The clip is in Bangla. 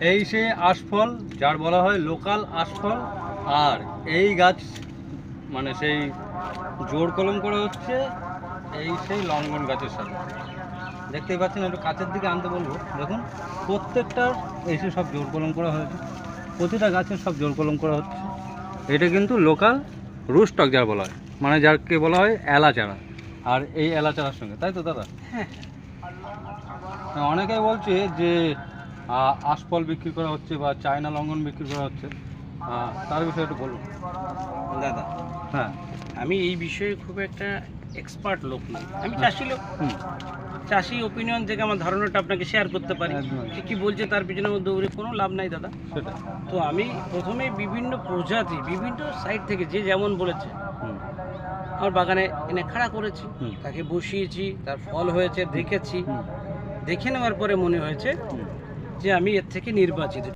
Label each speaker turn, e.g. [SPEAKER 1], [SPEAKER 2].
[SPEAKER 1] এই সে আশফল যার বলা হয় লোকাল আশফল আর এই গাছ মানে সেই জোর কলম করা হচ্ছে এই সেই লঙ্ঘন গাছের সাথে। দেখতেই পাচ্ছেন একটু কাছের দিকে আনতে বলব। দেখুন প্রত্যেকটার এসে সব জোর কলম করা হয়েছে। প্রতিটা গাছের সব জোর কলম করা হচ্ছে। এটা কিন্তু লোকাল রুস্টক যার বলা হয়। মানে যাকে বলা হয় এলা চারা আর এই এলা চারার সঙ্গে তাই তো দাদা?
[SPEAKER 2] হ্যাঁ।
[SPEAKER 1] অনেকেই বলছে যে আশফল বিক্রি করা হচ্ছে বা চায়না লঙ্ঘন বিক্রি করা হচ্ছে। তার বিষয়ে একটু বলুন।
[SPEAKER 2] দাদা
[SPEAKER 1] হ্যাঁ।
[SPEAKER 2] আমি এই বিষয়ে খুব একটা এক্সপার্ট লোক নই। আমি
[SPEAKER 1] হ্যাঁ।
[SPEAKER 2] চাষি লোক। চাষি ওপিনিয়ন থেকে আমার ধারণাটা আপনাকে শেয়ার করতে পারি। যে কি বলছে তার পিছনে আমার দৌড়ে কোনো লাভ নাই দাদা।
[SPEAKER 1] সেটা
[SPEAKER 2] তো আমি প্রথমে বিভিন্ন প্রজাতি বিভিন্ন সাইড থেকে যে যেমন বলেছে আমার বাগানে এনে খাড়া করেছি। তাকে বসিয়েছি তার ফল হয়েছে দেখেছি। দেখে নেওয়ার পরে মনে হয়েছে। যে আমি এর থেকে নির্বাচিত।